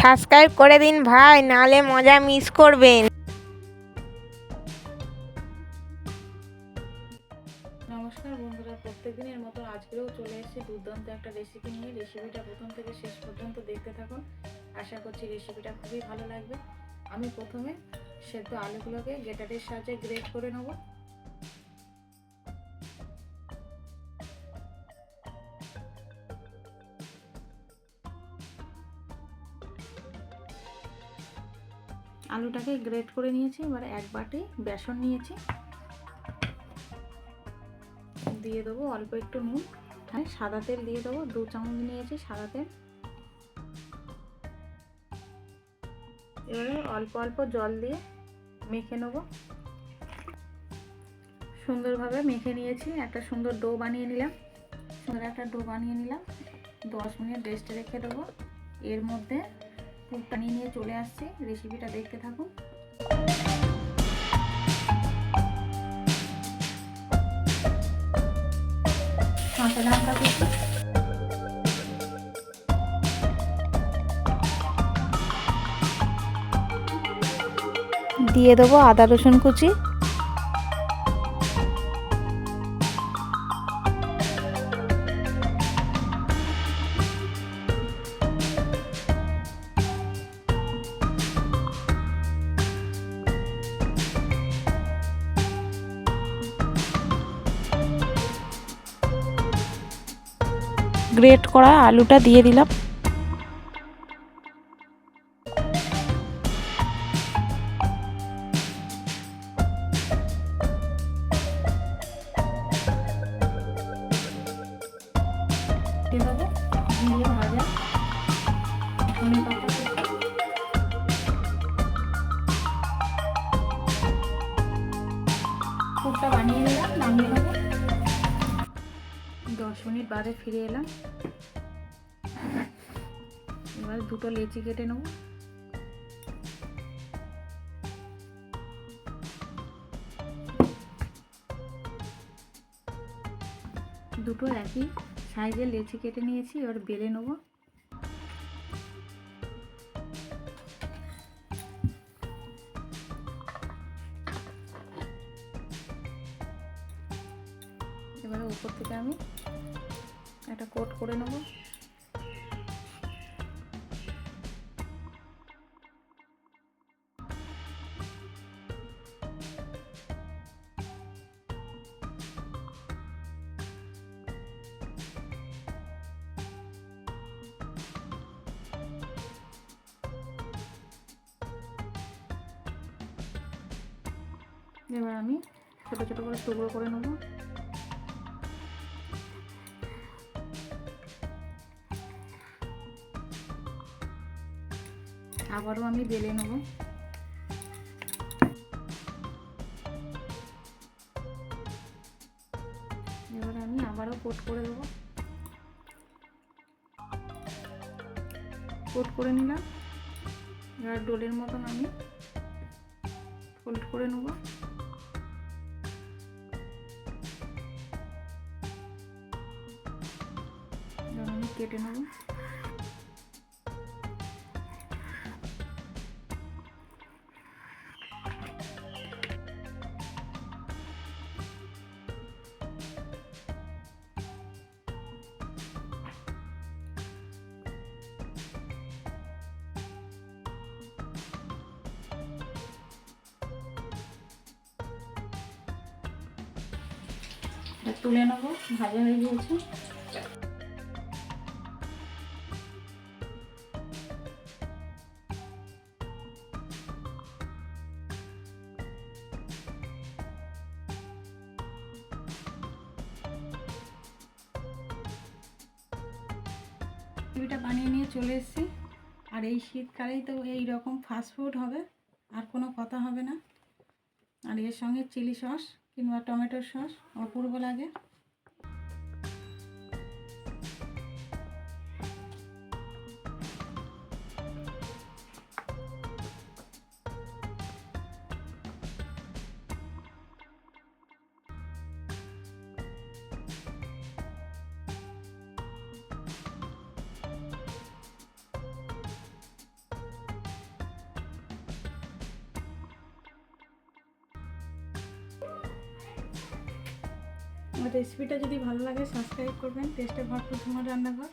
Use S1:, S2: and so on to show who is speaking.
S1: Subscribe করে দিন ভাই, নালে মজা মিস করবেন।
S2: নমস্কার বন্ধুরা প্রত্যেক দিনের মতো আজকেও চলে এসেছি দুর্দান্ত একটা রেসিপি নিয়ে। রেসিপিটা প্রথম থেকে শেষ পর্যন্ত দেখতে থাকুন। আশা করছি রেসিপিটা খুবই ভালো লাগবে। আমি প্রথমে সেদ্ধ আলুগুলোকে গেটারের সাহায্যে গ্রেট করে নেব। আলুটাকে গ্রেট করে নিয়েছি, এবার এক বাটি বেসন নিয়েছি। দিয়ে দেবো অল্প একটু নুন। হ্যাঁ সাদা তেল দিয়ে দেবো, দু চামচ নিয়েছি সাদা তেল। এবারে অল্প অল্প জল দিয়ে মেখে নেব। সুন্দরভাবে মেখে নিয়েছি, একটা সুন্দর ডো বানিয়ে নিলাম। সুন্দর একটা ডো বানিয়ে নিলাম। দশ মিনিট রেস্টে রেখে দেবো। এর মধ্যে পুরটা নিয়ে চলে আসছে। রেসিপিটা দেখতে থাকুন। কাঁচা কুচি। দিয়ে দেবো আদা রসুন কুচি। গ্রেট করা আলুটা দিয়ে দিলাম। পুরটা বানিয়ে নিলাম নামিয়ে দশ মিনিট বাদে ফিরে এলাম। এবার দুটো লেচি কেটে নেব। দুটো একই সাইজের লেচি কেটে নিয়েছি, এবার বেলে নেব। এবারে উপর থেকে আমি একটা কোট করে নেব। এবার আমি ছোটো ছোটো করে টুকরো করে নেব। আবারও আমি বেলে নেব। এবার আমি আবারও কোট করে দেবো। কোট করে নিলাম। এবার ডোলের মতন আমি ফোল্ড করে নেব। আমি কেটে নেব। তুলে নেব, ভাজা হয়ে গিয়েছে। রেসিপিটা বানিয়ে নিয়ে চলে এসেছি। আর এই শীতকালেই তো এই রকম ফাস্টফুড হবে, আর কোনো কথা হবে না। আর এর সঙ্গে চিলি সস কিংবা টমেটোর সস অপূর্ব লাগে। রেসিপিটা যদি ভালো লাগে সাবস্ক্রাইব করবেন টেস্টে ভরপুর তোমার রান্নাঘর।